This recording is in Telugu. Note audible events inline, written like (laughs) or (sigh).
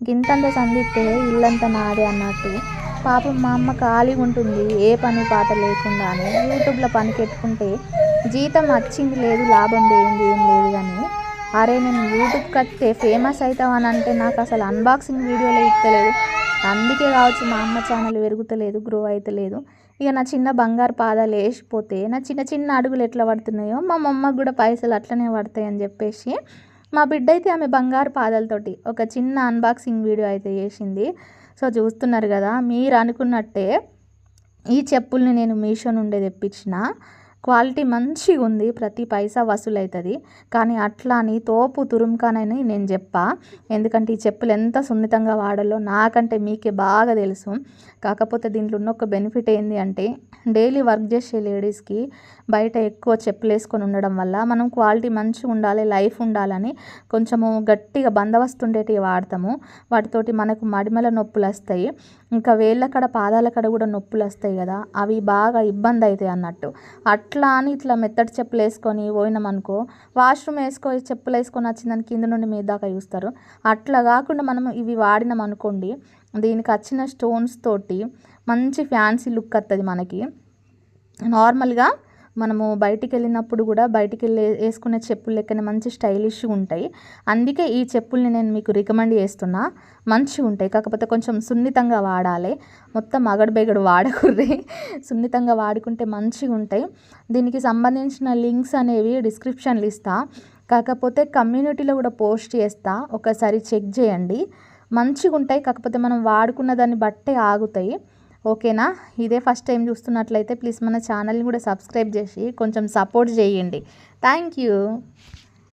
గింతంత సందిస్తే ఇల్లంతా నాదే అన్నట్టు. పాపం మా అమ్మ ఖాళీగా ఉంటుంది ఏ పని పాట లేకుండానే యూట్యూబ్లో పని పెట్టుకుంటే జీతం వచ్చింది లేదు లాభం లేదు ఏం లేదు కానీ అరే నేను యూట్యూబ్ కట్టే ఫేమస్ అవుతామని అంటే నాకు అసలు అన్బాక్సింగ్ వీడియోలు ఇస్తలేదు. అందుకే కావచ్చు మా అమ్మ ఛానల్ పెరుగుతలేదు గ్రో అవుతలేదు ఇక నా చిన్న బంగారు పాదాలు వేసిపోతే నా చిన్న చిన్న అడుగులు ఎట్లా పడుతున్నాయో మా మమ్మకు కూడా పైసలు అట్లనే పడతాయని చెప్పేసి మా బిడ్డ అయితే ఆమె బంగారు పాదాలతోటి ఒక చిన్న అన్బాక్సింగ్ వీడియో అయితే చేసింది. సో చూస్తున్నారు కదా మీరు అనుకున్నట్టే ఈ చెప్పుల్ని నేను మీషో నుండి తెప్పించిన. క్వాలిటీ మంచిగా ఉంది ప్రతి పైసా వసూలవుతుంది కానీ అట్లా అని తోపు తురుముకానని నేను చెప్పా. ఎందుకంటే ఈ చెప్పులు ఎంత సున్నితంగా వాడాలో నాకంటే మీకే బాగా తెలుసు. కాకపోతే దీంట్లో ఉన్న ఒక బెనిఫిట్ ఏంటి అంటే డైలీ వర్క్ చేసే లేడీస్కి బయట ఎక్కువ చెప్పులు వేసుకొని ఉండడం వల్ల మనం క్వాలిటీ మంచిగా ఉండాలి లైఫ్ ఉండాలని కొంచెము గట్టిగా బందవస్తు ఉండేటివి వాడతాము. వాటితోటి మనకు మడిమల నొప్పులు వస్తాయి ఇంకా వేళ్ళ కాడ పాదాల కాడ కూడా నొప్పులు వస్తాయి కదా. అవి బాగా ఇబ్బంది అవుతాయి అన్నట్టు. అట్లా అని ఇట్లా మెత్తటి చెప్పులు వేసుకొని పోయినాం అనుకో వాష్రూమ్ వేసుకొని చెప్పులు వేసుకొని వచ్చిందని కింద నుండి మీద దాకా చూస్తారు. అట్లా కాకుండా మనం ఇవి వాడినాం అనుకోండి దీనికి వచ్చిన స్టోన్స్ తోటి మంచి ఫ్యాన్సీ లుక్ వస్తుంది మనకి. నార్మల్గా మనము బయటికి వెళ్ళినప్పుడు కూడా బయటికి వెళ్ళి వేసుకునే చెప్పులు లెక్కనే మంచి స్టైలిష్గా ఉంటాయి. అందుకే ఈ చెప్పుల్ని నేను మీకు రికమెండ్ చేస్తున్నా. మంచిగా ఉంటాయి. కాకపోతే కొంచెం సున్నితంగా వాడాలి. మొత్తం అగడు బెగడు వాడకూడదు. (laughs) సున్నితంగా వాడుకుంటే మంచిగా ఉంటాయి. దీనికి సంబంధించిన లింక్స్ అనేవి డిస్క్రిప్షన్లు ఇస్తా. కాకపోతే కమ్యూనిటీలో కూడా పోస్ట్ చేస్తా. ఒకసారి చెక్ చేయండి. మంచిగా ఉంటాయి. కాకపోతే మనం వాడుకున్న దాన్ని బట్టే ఆగుతాయి. ఓకేనా? ఇదే ఫస్ట్ టైం చూస్తున్నట్లయితే ప్లీజ్ మన ఛానల్ని కూడా సబ్స్క్రైబ్ చేసి కొంచెం సపోర్ట్ చేయండి. Thank you.